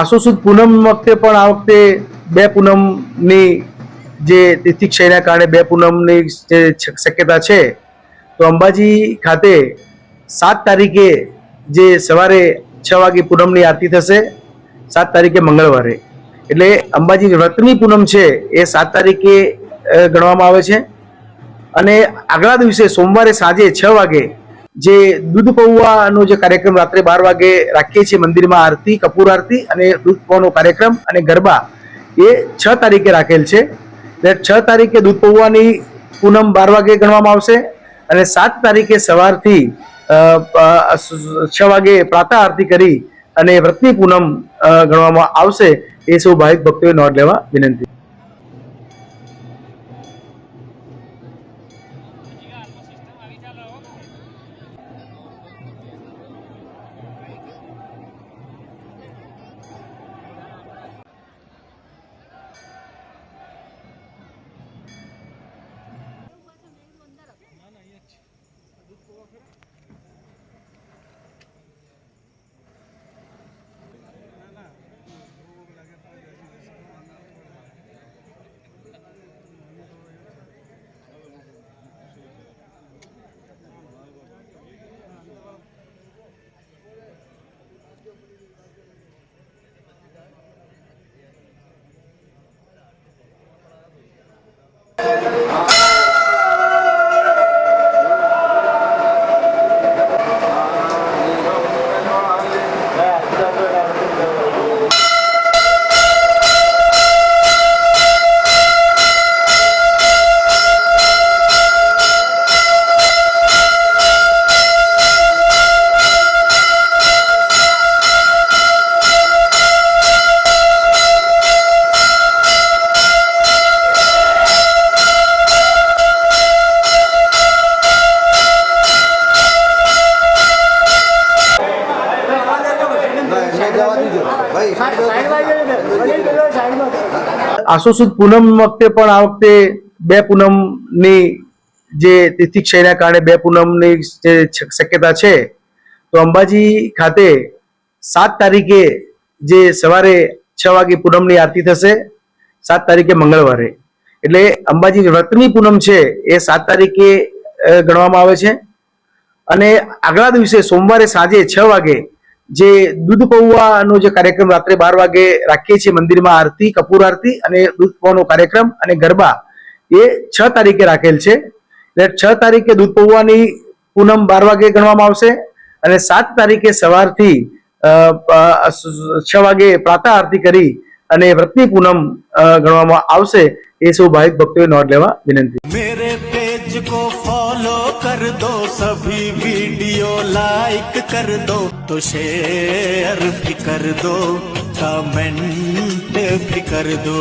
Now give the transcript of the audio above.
આસો સુદ પૂનમ વખતે પણ આ વખતે બે પૂનમની જે તિથિ ક્ષયના કારણે બે પૂનમની જે શક્યતા છે, તો અંબાજી ખાતે સાત તારીખે જે સવારે છ વાગે પૂનમની આરતી થશે. સાત તારીખે મંગળવારે. એટલે અંબાજી વ્રતની પૂનમ છે એ સાત તારીખે ગણવામાં આવે છે. અને આગલા દિવસે સોમવારે સાંજે છ વાગે જે દૂધ પૌવાનો જે કાર્યક્રમ રાત્રે બાર વાગે રાખીએ છીએ મંદિરમાં આરતી, કપૂર આરતી અને દૂધ પૌવાનો કાર્યક્રમ અને ગરબા, એ છ તારીખે રાખેલ છે. છ તારીખે દૂધ પૌવાની પૂનમ બાર વાગે ગણવામાં આવશે અને સાત તારીખે સવારથી છ વાગે પ્રાતઃ આરતી કરી અને વ્રતની પૂનમ ગણવામાં આવશે એ સૌ ભાવિક ભક્તોએ નોંધ લેવા વિનંતી. Okay. આસો સુદ પૂનમ વખતે પણ આ વખતે બે પૂનમની જે તિથિ ક્ષયના કારણે બે પૂનમની જે શક્યતા છે, તો અંબાજી ખાતે સાત તારીખે જે સવારે છ વાગે પૂનમની આરતી થશે, સાત તારીખે મંગળવારે. એટલે અંબાજી વ્રતની પૂનમ છે એ સાત તારીખે ગણવામાં આવે છે. અને આગલા દિવસે સોમવારે સાંજે છ વાગે જે દૂધ પૌવાનો જે કાર્યક્રમ રાત્રે બાર વાગે રાખીએ છીએ મંદિરમાં આરતી, કપૂર આરતી અને દૂધ પૌવાનો કાર્યક્રમ અને ગરબા, એ છ તારીખે રાખેલ છે. એટલે છ તારીખે દૂધ પૌવાની પૂનમ બાર વાગે ગણવામાં આવશે અને સાત તારીખે સવારથી છ વાગે પ્રાતઃ આરતી કરી અને વ્રતની પૂનમ ગણવામાં આવશે. એ સૌ ભાવિક ભક્તોએ નોંધ લેવા વિનંતી. पेज को फॉलो कर दो सभी वीडियो लाइक कर दो तो शेयर भी कर दो कमेंट भी कर दो